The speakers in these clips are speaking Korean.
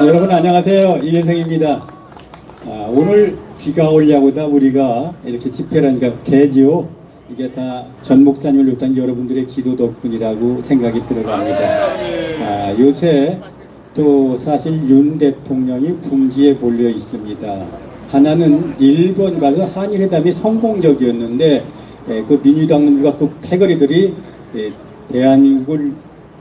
네, 여러분 안녕하세요 이혜성입니다. 아, 오늘 비가 오려고다 우리가 이렇게 집회라니까 개지요. 이게 다 전 목사님을 비롯한 여러분들의 기도 덕분이라고 생각이 들어갑니다. 아, 요새 또 사실 윤 대통령이 궁지에 몰려 있습니다. 하나는 일본 가서 한일회담이 성공적이었는데 에, 그 민주당과 그 패거리들이 에, 대한민국을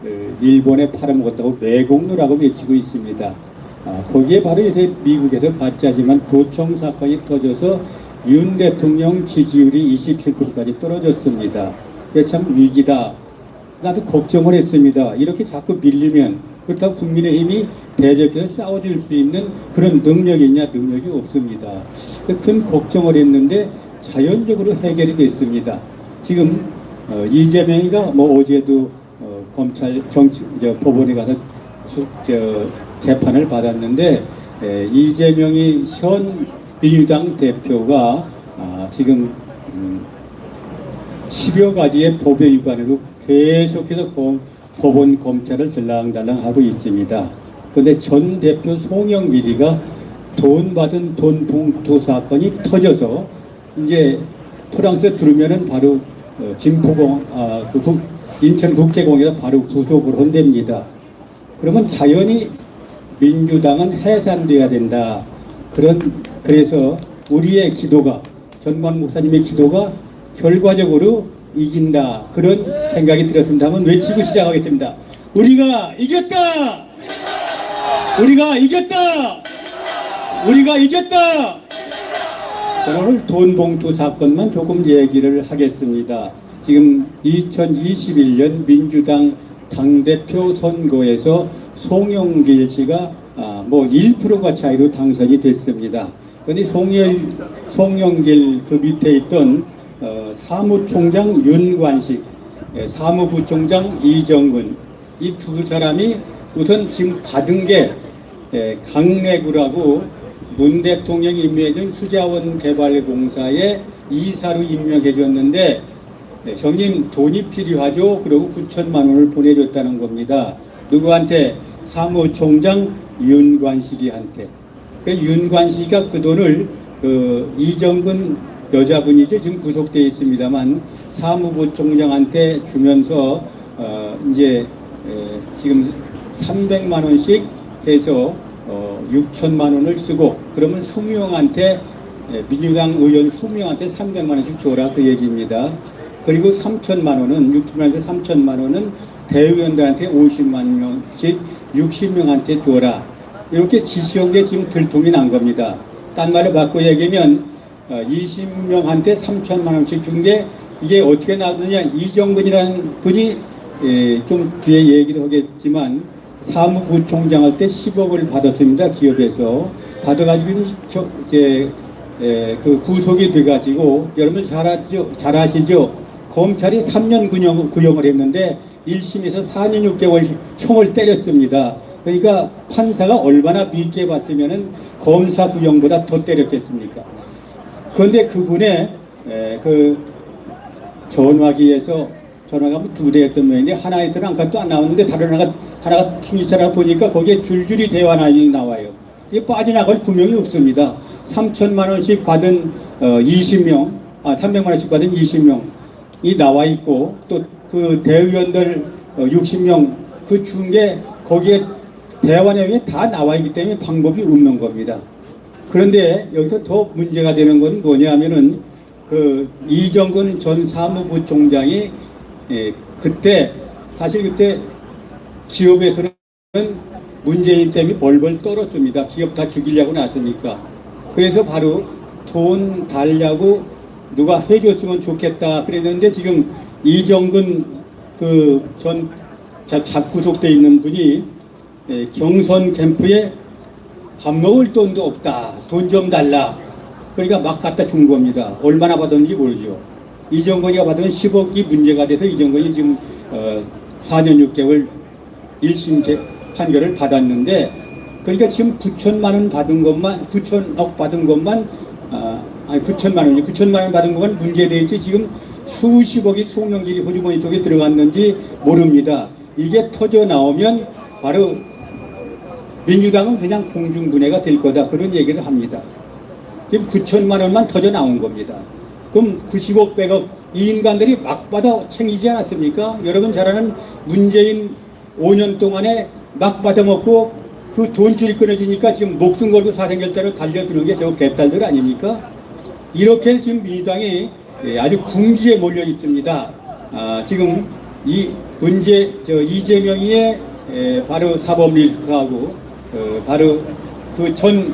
에, 일본에 팔아먹었다고 매국노라고 외치고 있습니다. 아, 거기에 바로 요새 미국에서 가짜지만 도청 사건이 터져서 윤 대통령 지지율이 27%까지 떨어졌습니다. 그게 참 위기다. 나도 걱정을 했습니다. 이렇게 자꾸 밀리면 그렇다고 국민의힘이 대적해서 싸워줄 수 있는 그런 능력이 있냐 능력이 없습니다. 큰 걱정을 했는데 자연적으로 해결이 됐습니다. 지금 어, 이재명이가 뭐 어제도 어, 검찰 정치 저 법원에 가서 수, 저, 재판을 받았는데 에, 이재명이 현 민주당 대표가 아, 지금 음, 10여 가지의 법의 위반으로 계속해서 검- 법원 검찰을 들랑달랑 하고 있습니다. 그런데 전 대표 송영길이가 돈 받은 돈 봉투 사건이 터져서 이제 프랑스 들으면은 바로 어, 김포공 아, 그 국- 인천국제공에서 바로 구속을 한답니다. 그러면 자연히 민주당은 해산돼야 된다. 그런 그래서 우리의 기도가 전만 목사님의 기도가 결과적으로 이긴다. 그런 생각이 들었습니다. 한번 외치고 시작하겠습니다. 우리가 이겼다. 우리가 이겼다. 우리가 이겼다. 오늘 돈 봉투 사건만 조금 얘기를 하겠습니다. 지금 2021년 민주당 당대표 선거에서 송영길 씨가 아, 뭐 1%가 차이로 당선이 됐습니다. 그런데 송영, 송영길 그 밑에 있던 어, 사무총장 윤관식, 예, 사무부총장 이정근 이 두 사람이 우선 지금 받은 게 예, 강래구라고 문 대통령이 임명해준 수자원 개발공사에 이사로 임명해 줬는데 네, 형님 돈이 필요하죠. 그리고 9천만 원을 보내줬다는 겁니다. 누구한테? 사무총장 윤관식이한테. 그 윤관식이가 그 돈을 그 이정근 여자분이죠. 지금 구속되어 있습니다만 사무부 총장한테 주면서 어 이제 에, 지금 300만 원씩 해서 어 6천만 원을 쓰고 그러면 20명한테 예, 민주당 의원 20명한테 300만 원씩 줘라 그 얘기입니다. 그리고 3천만 원은 6천만 원에서 3천만 원은 대의원들한테 50만 명씩 60명한테 줘라. 이렇게 지시한 게 지금 들통이 난 겁니다. 딴 말을 바꿔 얘기하면 어, 20명한테 3천만 원씩 준 게 이게 어떻게 나왔느냐 이정근이라는 분이 예, 좀 뒤에 얘기를 하겠지만 사무부총장 할 때 10억을 받았습니다 기업에서 받아가지고 저, 이제 예, 그 구속이 돼가지고 여러분 잘 아죠, 잘 아시죠? 검찰이 3년 구형, 구형을 했는데 1심에서 4년 6개월 형을 때렸습니다. 그러니까 판사가 얼마나 밉게 봤으면은 검사 구형보다 더 때렸겠습니까? 그런데 그분의 에, 그 전화기에서 전화가 뭐두 대였던 모양인데 하나에서는 아무것도 안 나오는데 다른 하나가 하나가 튕기처럼 보니까 거기에 줄줄이 대화 내용이 나와요. 이게 빠져나갈 구명이 없습니다. 3천만 원씩 받은 어, 20명, 아 300만 원씩 받은 20명이 나와 있고 또 그 대의원들 어, 60명 그 중에 거기에 대화 내용이 다 나와 있기 때문에 방법이 없는 겁니다. 그런데 여기서 더 문제가 되는 건 뭐냐면은 그 이정근 전 사무부 총장이 예, 그때 사실 그때 기업에서는 문재인 때문에 벌벌 떨었습니다. 기업 다 죽이려고 나서니까. 그래서 바로 돈 달라고 누가 해줬으면 좋겠다 그랬는데 지금 이정근 그전 구속돼 있는 분이 예, 경선 캠프에 밥 먹을 돈도 없다. 돈 좀 달라. 그러니까 막 갖다 준 겁니다. 얼마나 받았는지 모르죠. 이정건이가 받은 10억이 문제가 돼서 이정건이 지금 어, 4년 6개월 1심 재- 판결을 받았는데 그러니까 지금 9천만 원 받은 것만 9천억 받은 것만 아, 아니 9천만 원이 9천만 원 받은 것만 문제돼 있지 지금 수십억이 송영길이 호주 머니 통에 들어갔는지 모릅니다. 이게 터져 나오면 바로 민주당은 그냥 공중분해가 될 거다 그런 얘기를 합니다. 지금 9천만 원만 터져 나온 겁니다. 그럼 90억, 100억 이 인간들이 막 받아 챙기지 않았습니까? 여러분 잘 아는 문재인 5년 동안에 막 받아먹고 그 돈줄이 끊어지니까 지금 목숨 걸고 사생결대로 달려드는 게 저 개딸들 아닙니까? 이렇게 지금 민주당이 예, 아주 궁지에 몰려 있습니다. 아, 지금 이 문제 저 이재명이의 에, 바로 사법 리스크하고 어, 바로 그 전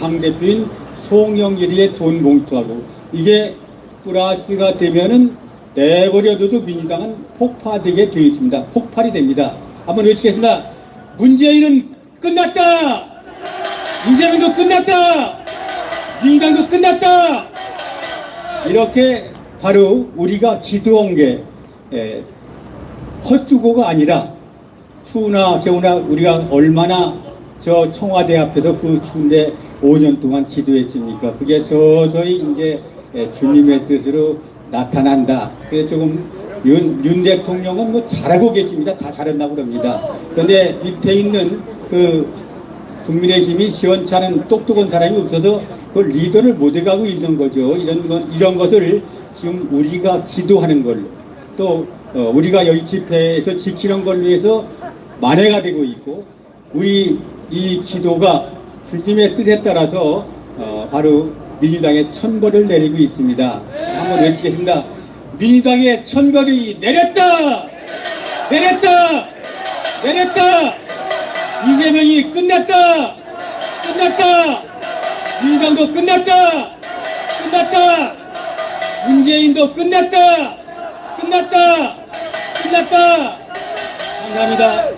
당대표인 송영길이의 돈 봉투하고 이게 플러스가 되면은 내버려둬도 민주당은 폭파되게 되어 있습니다. 폭발이 됩니다. 한번 외치겠습니다. 문재인은 끝났다. 이재명도 끝났다. 민주당도 끝났다. 이렇게 바로 우리가 기도한 게 에, 헛수고가 아니라 추우나 겨우나 우리가 얼마나 저 청와대 앞에서 그 추운데 5년 동안 기도했습니까? 그게 서서히 이제 에, 주님의 뜻으로 나타난다. 그래서 조금 윤, 윤 대통령은 뭐 잘하고 계십니다. 다 잘한다고 그럽니다. 그런데 밑에 있는 그 국민의힘이 시원찮은 똑똑한 사람이 없어서 그 리더를 못 해가고 있는 거죠. 이런 건 이런 것을 지금 우리가 기도하는 걸로 또 어, 우리가 여기 집회에서 지키는 걸 위해서 만회가 되고 있고 우리 이 기도가 주님의 뜻에 따라서 어, 바로 민주당의 천벌을 내리고 있습니다. 한번 외치겠습니다. 민주당의 천벌이 내렸다! 내렸다! 내렸다! 이재명이 끝났다! 끝났다! 민주당도 끝났다! 끝났다! 문재인도 끝났다! 끝났다! 끝났다! 감사합니다.